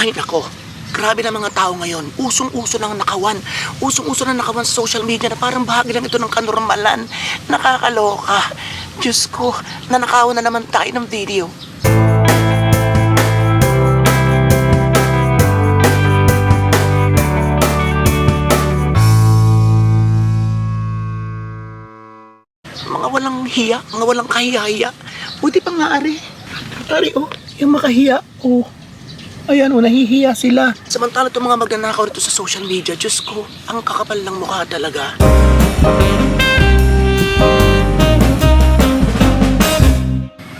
Ay nako, grabe na mga tao ngayon. Usong-uso ng nakawan. Usong-uso ng nakawan sa social media na parang bahagi lang ito ng kanormalan. Nakakaloka. Diyos ko, nanakawan na naman tayo ng video. Mga walang hiya, mga walang kahiya-hiya. Buti pa nga, Ari. Ari, oh, yung makahiya, oh. Ayan, oh, nahihiya sila. Samantala itong mga magnanakaw dito sa social media, Diyos ko, ang kakapal ng mukha talaga.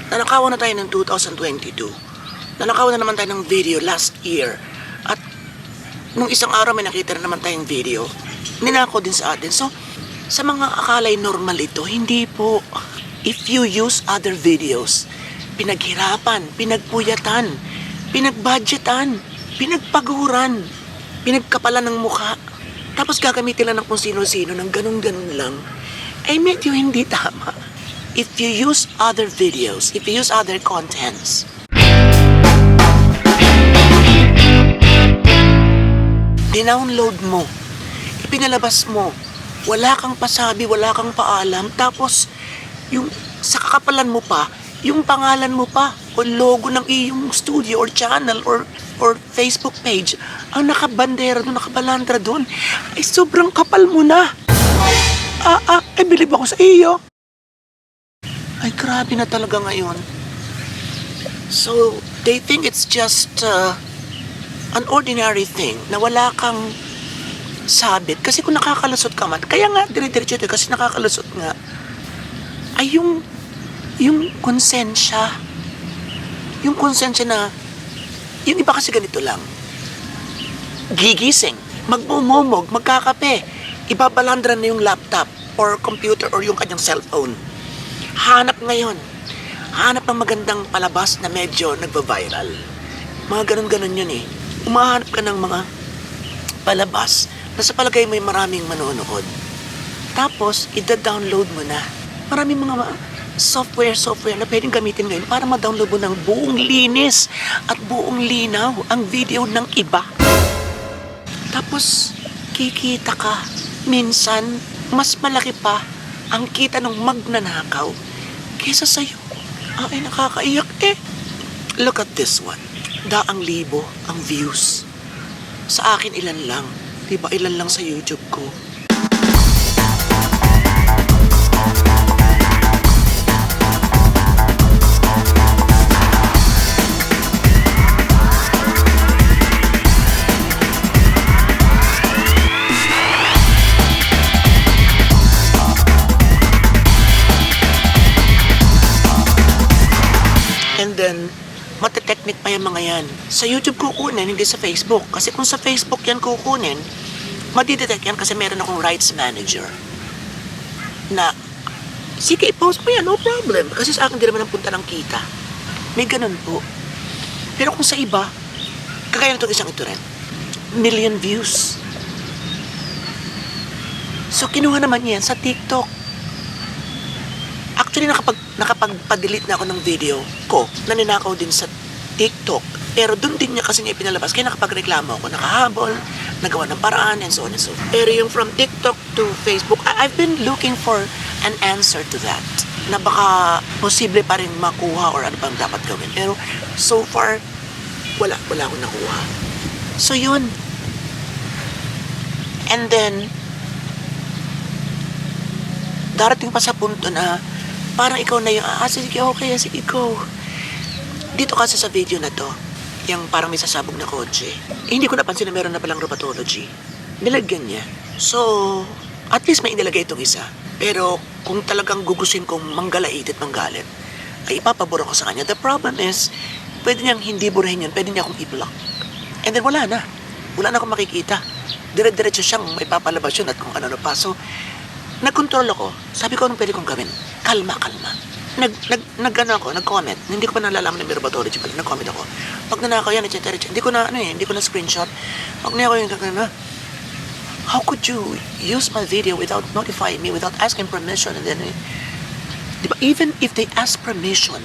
Nanakawan na tayo ng 2022. Nanakawan na naman tayo ng video last year. At nung isang araw may nakita na naman tayong video. Ninako din sa atin. So, sa mga akalay normal ito, hindi po. If you use other videos, pinaghirapan, pinagpuyatan, pinagbudgetan, pinagpaguran, pinagkapalan ng mukha, tapos gagamitin lang ng kung sino-sino ng ganun-ganun lang, ay medyo hindi tama. If you use other videos, if you use other contents, dinownload mo, ipinalabas mo, wala kang pasabi, wala kang paalam, tapos yung sa kakapalan mo pa, yung pangalan mo pa, o logo ng iyong studio or channel or or Facebook page, ang nakabandera doon, nakabalandra doon, ay sobrang kapal mo na. Ah, ah, eh, bilib ako sa iyo. Ay, grabe na talaga ngayon. So, they think it's just uh, an ordinary thing na wala kang sabit. Kasi kung nakakalusot ka man, kaya nga, dire-diretso kasi nakakalusot nga, ay yung, yung konsensya. Yung konsensya na, yung iba kasi ganito lang. Gigising, magmumumog, magkakape, ibabalandra na yung laptop or computer or yung kanyang cellphone. Hanap ngayon. Hanap ng magandang palabas na medyo nagba-viral. Mga ganun-ganun yun eh. Umahanap ka ng mga palabas na sa palagay mo ay maraming manonood. Tapos, ida-download mo na. Maraming mga ma- software, software na pwedeng gamitin ngayon para ma-download mo ng buong linis at buong linaw ang video ng iba. Tapos, kikita ka. Minsan, mas malaki pa ang kita ng magnanakaw kesa sa'yo. Ay, nakakaiyak eh. Look at this one. Daang libo ang views. Sa akin, ilan lang. Diba, ilan lang sa YouTube ko. Then, mateteknik pa yung mga yan. Sa YouTube kukunin, hindi sa Facebook. Kasi kung sa Facebook yan kukunin, madidetect yan kasi meron akong rights manager. Na, sige, post mo yan, no problem. Kasi sa akin, di naman ang punta ng kita. May ganun po. Pero kung sa iba, kagaya nito isang ito rin, million views. So, kinuha naman yan sa TikTok. Actually, nakapag, nakapagpa-delete na ako ng video ko na ninakaw din sa TikTok. Pero doon din niya kasi niya pinalabas. Kaya nakapagreklamo ako, nakahabol, nagawa ng paraan, and so on and so forth. Pero yung from TikTok to Facebook, I- I've been looking for an answer to that. Na baka posible pa rin makuha or ano bang dapat gawin. Pero so far, wala, wala akong nakuha. So yun. And then, darating pa sa punto na parang ikaw na yung, ah, sige, okay, sige, ikaw. Dito kasi sa video na to, yung parang may sasabog na kotse, eh, hindi ko napansin na meron na palang rheumatology. Nilagyan niya. So, at least may inilagay itong isa. Pero kung talagang gugusin kong manggalaid at manggalit, ay ipapabura ko sa kanya. The problem is, pwede niyang hindi burahin yun, pwede niya akong i-block. And then wala na. Wala na akong makikita. Dire-diretso siyang may papalabas yun at kung ano-ano pa. So, nagkontrol ako. Sabi ko, anong pwede kong gawin? Kalma, kalma. Nag, nag, nag, ano ako, nag-comment. Hindi ko pa nalalaman ng merobatology pala. Nag-comment ako. Pag nanakaw yan, etc. Hindi ko na, ano eh, hindi ko na screenshot. Pag nanakaw yung ano, how could you use my video without notifying me, without asking permission, and then, eh, di ba, even if they ask permission,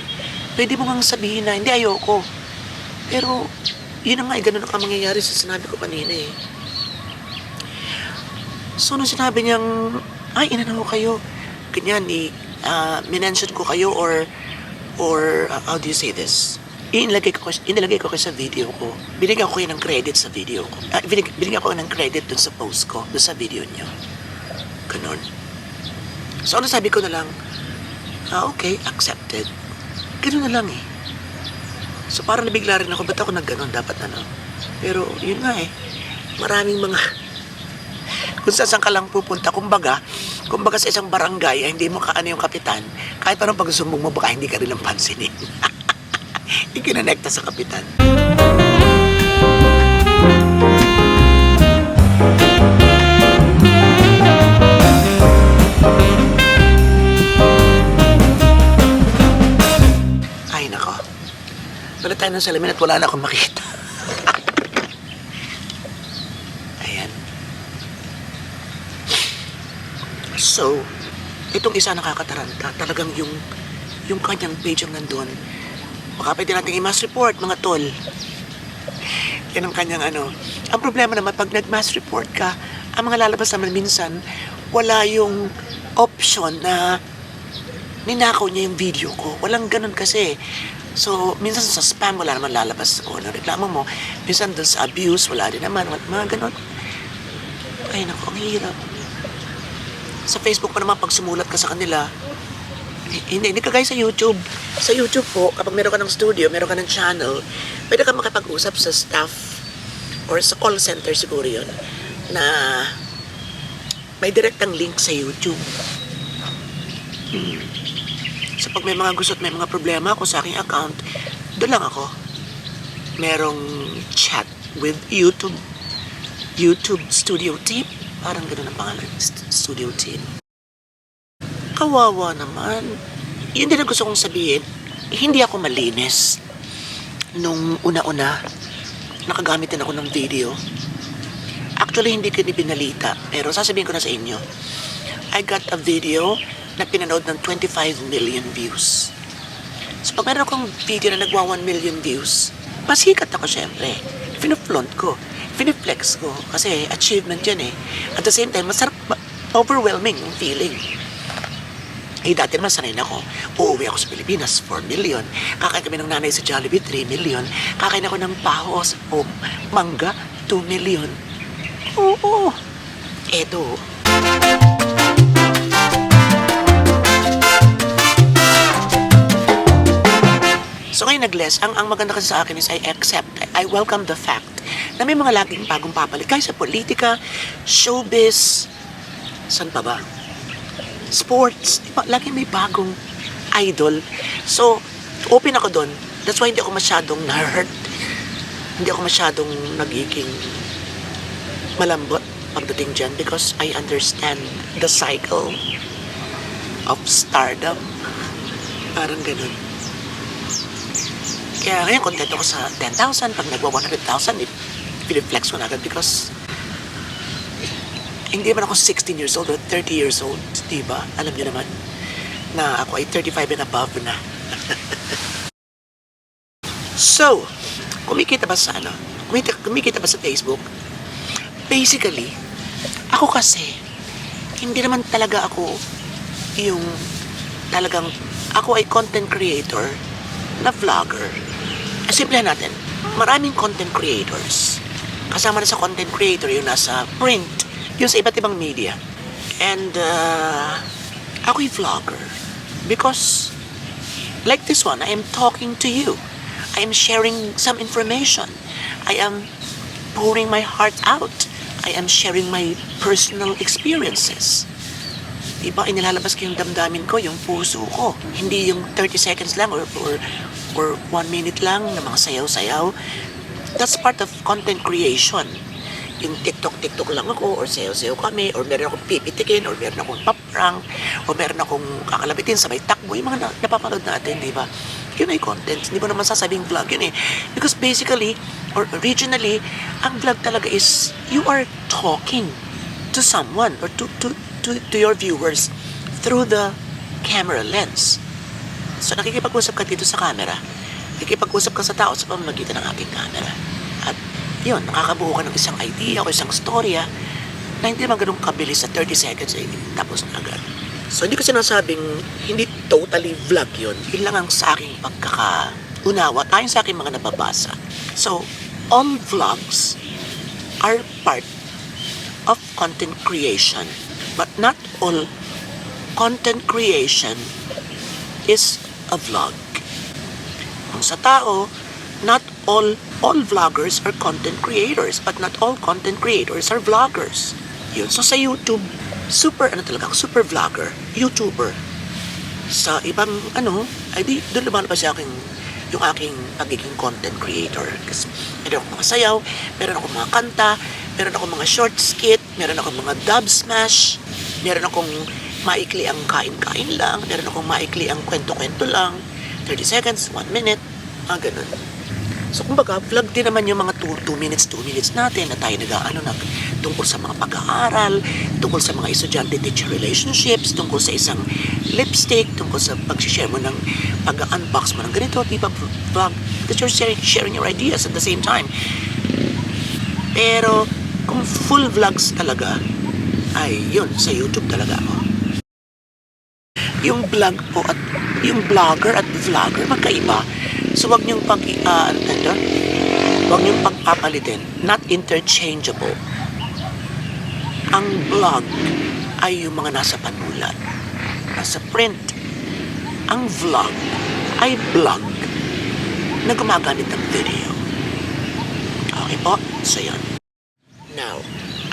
pwede mo ngang sabihin na, hindi, ayoko. Pero, yun na nga, eh, ganun ang mangyayari sa sinabi ko kanina eh. So, nung sinabi niyang, ay, inano ko kayo, ganyan, i, uh, minention ko kayo or, or, uh, how do you say this? Inilagay ko, inilagay ko kayo sa video ko. Binigyan ko kayo ng credit sa video ko. Uh, binig, binigyan ko ng credit dun sa post ko, dun sa video niyo. Ganun. So, ano sabi ko na lang, ah, okay, accepted. Ganun na lang eh. So, parang nabigla rin ako, ba't ako nagganon? Dapat ano? Pero, yun nga eh. Maraming mga kung saan ka lang pupunta, kumbaga, kumbaga sa isang barangay, ay hindi mo kaano yung kapitan, kahit parang pagsumbong mo, baka hindi ka rin ang pansinin. Ikinonekta sa kapitan. Ay, nako. Wala tayo ng salamin at wala na akong makita. Ayan. So, itong isa nakakataranta, talagang yung yung kanyang page ang nandun. Baka pwede natin i-mass report, mga tol. Yan ang kanyang ano. Ang problema naman, pag nag-mass report ka, ang mga lalabas naman minsan, wala yung option na ninakaw niya yung video ko. Walang ganun kasi. So, minsan sa spam, wala naman lalabas o na reklamo mo. Minsan doon sa abuse, wala din naman. Mga ganun. Ay, naku, ang hirap. Sa Facebook pa naman, pag sumulat ka sa kanila, eh, hindi, hindi kagaya sa YouTube. Sa YouTube po, kapag meron ka ng studio, meron ka ng channel, pwede ka makipag-usap sa staff or sa call center siguro yun na may direktang link sa YouTube. So pag may mga gusto at may mga problema ako sa aking account, doon lang ako. Merong chat with YouTube. YouTube Studio Team. Parang ganun ang pangalan. St- Studio Team. Kawawa naman. Yun din ang gusto kong sabihin. Hindi ako malinis. Nung una-una, nakagamit din ako ng video. Actually, hindi ko binalita. Pero sasabihin ko na sa inyo. I got a video na pinanood ng 25 million views. So pag meron akong video na nagwa 1 million views, pasikat ako syempre. Pinuflaunt ko. Piniflex ko. Kasi achievement yan eh. At the same time, masarap, ma- overwhelming yung feeling. Eh, dati naman sanay na ako. Uuwi ako sa Pilipinas, 4 million. Kakain kami ng nanay sa Jollibee, 3 million. Kakain ako ng pahos o mangga, 2 million. Oo. Eto, So ngayon nag-less, ang, ang maganda kasi sa akin is I accept, I welcome the fact na may mga laging bagong papalit. Kahit sa politika, showbiz, saan pa ba? Sports, di ba? May bagong idol. So, open ako doon. That's why hindi ako masyadong na-hurt. Hindi ako masyadong nagiging malambot pagdating dyan because I understand the cycle of stardom. Parang ganun. Kaya ngayon, content ako sa 10,000. Pag nagwa 100,000, it, piniflex ko na agad because hindi man ako 16 years old or 30 years old, di ba? Alam niyo naman na ako ay 35 and above na. so, kumikita ba sa ano? Kumikita, kumikita ba sa Facebook? Basically, ako kasi, hindi naman talaga ako yung talagang, ako ay content creator na vlogger. Simple natin, maraming content creators. Kasama na sa content creator yung nasa print, yung sa iba't ibang media. And uh, ako'y vlogger. Because, like this one, I am talking to you. I am sharing some information. I am pouring my heart out. I am sharing my personal experiences. Diba, inilalabas ko yung damdamin ko, yung puso ko. Hindi yung 30 seconds lang or, or, or 1 minute lang na mga sayaw-sayaw. That's part of content creation. Yung TikTok-TikTok lang ako or sayaw-sayaw kami or meron akong pipitikin or meron akong paprang or meron akong kakalabitin sabay takbo. Yung mga na, napapanood natin, di ba? Yun ay content. Hindi mo naman sasabing vlog yun eh. Because basically, or originally, ang vlog talaga is you are talking to someone or to, to, to, to your viewers through the camera lens. So nakikipag-usap ka dito sa camera. Nakikipag-usap ka sa tao sa pamamagitan ng ating camera. At yun, nakakabuo ka ng isang idea o isang storya na hindi naman ganun kabilis sa 30 seconds eh, tapos na agad. So hindi ko sinasabing hindi totally vlog yun. Yun lang ang sa aking pagkakaunawa ayon sa aking mga nababasa. So, all vlogs are part of content creation. But not all content creation is a vlog. Kung sa tao, not all all vloggers are content creators, but not all content creators are vloggers. Yun. So sa YouTube, super ano talaga, super vlogger, YouTuber. Sa ibang ano, ay di, doon lumalabas sa aking yung aking pagiging content creator. Kasi meron akong mga meron akong mga kanta, meron akong mga short skit, meron akong mga dub smash, meron akong maikli ang kain-kain lang, meron akong maikli ang kwento-kwento lang, 30 seconds, 1 minute, mga ganun. So, kumbaga, vlog din naman yung mga 2 minutes, 2 minutes natin na tayo nag-ano nag tungkol sa mga pag-aaral, tungkol sa mga estudyante-teacher relationships, tungkol sa isang lipstick, tungkol sa pag-share mo ng pag-unbox mo ng ganito, di ba vlog? Because you're sharing, sharing your ideas at the same time. Pero, kung full vlogs talaga, ay yun, sa YouTube talaga ako. Yung vlog po at yung vlogger at vlogger magkaiba. So wag niyong pag uh? Wag niyong pagpapalitin. Not interchangeable. Ang vlog ay yung mga nasa panulat. Nasa print. Ang vlog ay vlog na gumagamit ng video. Okay po? So yan. Now,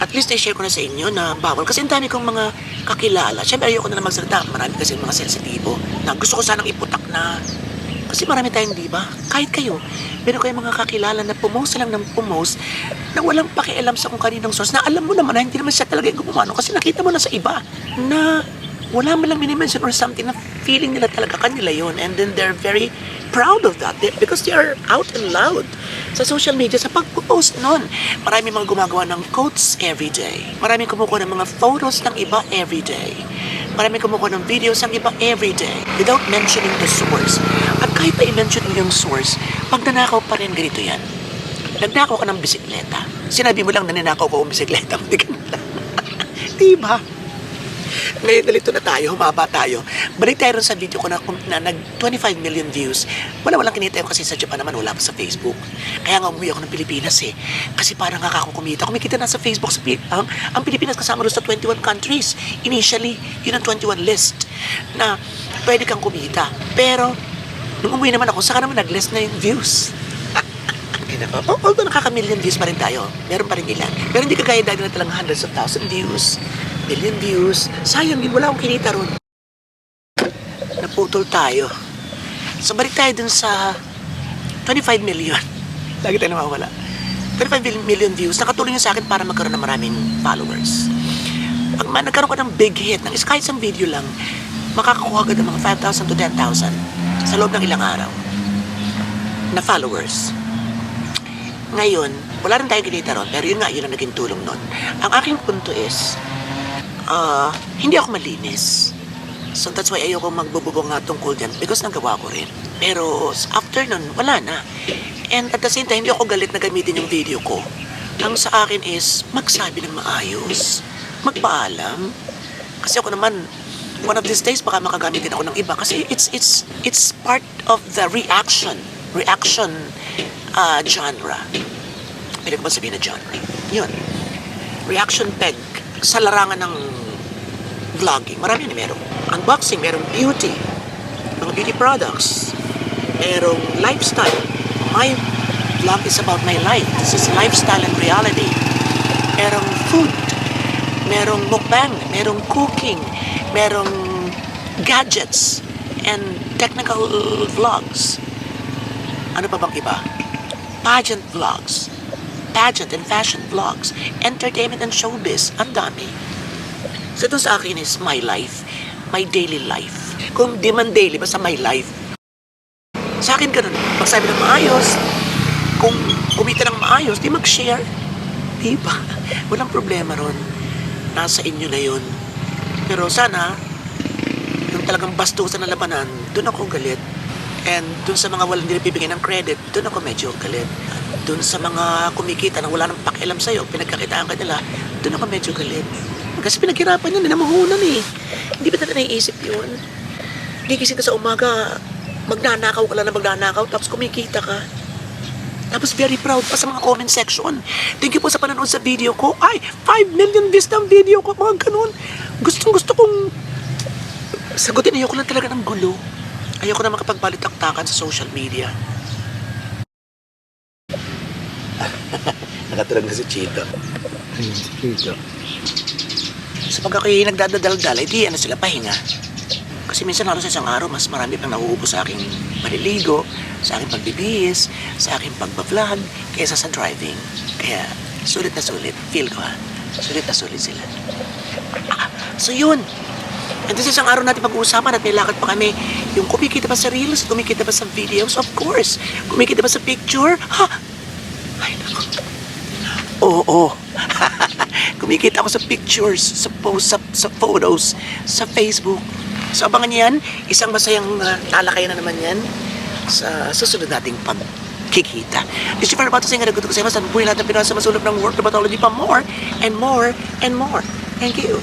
at least i-share ko na sa inyo na bawal. Kasi ang dami kong mga kakilala. Siyempre ayoko na na magsalita. Marami kasi mga sensitibo na gusto ko sanang iputak na kasi marami tayong di ba? Kahit kayo, meron kayong mga kakilala na pumost lang ng pumost na walang pakialam sa kung kaninong source na alam mo naman na hindi naman siya talaga yung gumawa nun kasi nakita mo na sa iba na wala man lang minimension or something na feeling nila talaga kanila yon and then they're very proud of that They- because they are out and loud sa social media sa pag-post nun. Marami mga gumagawa ng quotes every day. Marami kumukuha ng mga photos ng iba every day. Marami kumukuha ng videos ng iba every day without mentioning the source. At kahit pa i-mention mo yung source, pag nanakaw pa rin ganito yan. Nagnakaw ka ng bisikleta. Sinabi mo lang na ninakaw ko ang bisikleta. Hindi ka na. diba? Ngayon nalito na tayo, humaba tayo. Balik tayo sa video ko na, na nag 25 million views. Wala walang kinita yun kasi sa Japan naman wala pa sa Facebook. Kaya nga umuwi ako ng Pilipinas eh. Kasi parang nga ako kumita. Kumikita na sa Facebook. Sa, ang, ang Pilipinas kasama rin sa 21 countries. Initially, yun ang 21 list na pwede kang kumita. Pero, nung umuwi naman ako, saka naman nag-less na yung views. Oh, although nakaka-million views pa rin tayo, meron pa rin ilan. Pero hindi kagaya dati na talagang hundreds of thousand views, million views. Sayang din, wala akong kinita ron. Naputol tayo. So, balik tayo dun sa 25 million. Lagi tayo nawawala. 25 mil- million views, nakatulong yun sa akin para magkaroon ng maraming followers. Pag ma- nagkaroon ka ng big hit, ng kahit isang video lang, makakakuha ka ng mga 5,000 to 10,000 sa loob ng ilang araw na followers. Ngayon, wala rin tayo kinita ron, pero yun nga, yun ang naging tulong nun. Ang aking punto is, ah, hindi ako malinis. So that's why ayoko magbububong nga tungkol dyan because nagawa ko rin. Pero after nun, wala na. And at the same time, hindi ako galit na gamitin yung video ko. Ang sa akin is magsabi ng maayos, magpaalam. Kasi ako naman, one of these days baka makagamit din ako ng iba kasi it's it's it's part of the reaction reaction uh, genre. Pwede ko ba sabihin na genre? Yun. Reaction peg sa larangan ng vlogging. Marami na meron. Unboxing, merong beauty. Mga beauty products. Merong lifestyle. My vlog is about my life. This is lifestyle and reality. Merong food. Merong mukbang. Merong cooking. Merong gadgets and technical vlogs. Ano pa bang iba? Pageant vlogs. Pageant and fashion vlogs. Entertainment and showbiz. Ang dami. So ito sa akin is my life. My daily life. Kung di man daily, basta my life. Sa akin ganun. Magsabi ng maayos. Kung kumita ng maayos, di mag-share. Di ba? Walang problema ron. Nasa inyo na yun. Pero sana, yung talagang bastusan na labanan, doon ako galit. And dun sa mga walang nilipibigay ng credit, dun ako medyo galit. Dun sa mga kumikita na wala nang pakialam sa'yo, pinagkakitaan ka nila, dun ako medyo galit. Kasi pinaghirapan yun, namahunan eh. Hindi ba talaga naiisip yun? Gigising ka sa umaga, magnanakaw ka lang na magnanakaw, tapos kumikita ka. Tapos very proud pa sa mga comment section. Thank you po sa panonood sa video ko. Ay, 5 million views ng video ko. Mga ganun. Gustong gusto kong sagutin. Ayoko lang talaga ng gulo. Ayoko na makapagbalitaktakan sa social media. Na si Chito. Dito. Sa pag ako'y nagdadadaldal, eh di ano sila pahinga. Kasi minsan halos isang araw, mas marami pang nauubos sa aking maliligo, sa aking pagbibihis, sa aking pagbablog, kaysa sa driving. Kaya, sulit na sulit. Feel ko ha. Sulit na sulit sila. Ah, so yun. And this is ang araw natin pag-uusapan at may lakad pa kami. Yung kumikita pa sa reels, kumikita pa sa videos, of course. Kumikita pa sa picture. Ha? Ay, naku. Oo. Kumikita ako sa pictures, sa posts, sa, sa photos, sa Facebook. So abangan niyo yan, isang masayang uh, talakayan na naman yan sa susunod nating pagkikita. This is for about to say iyo, masan buhay natin Pinoy sa masulog ng work, dermatology pa more and more and more. Thank you.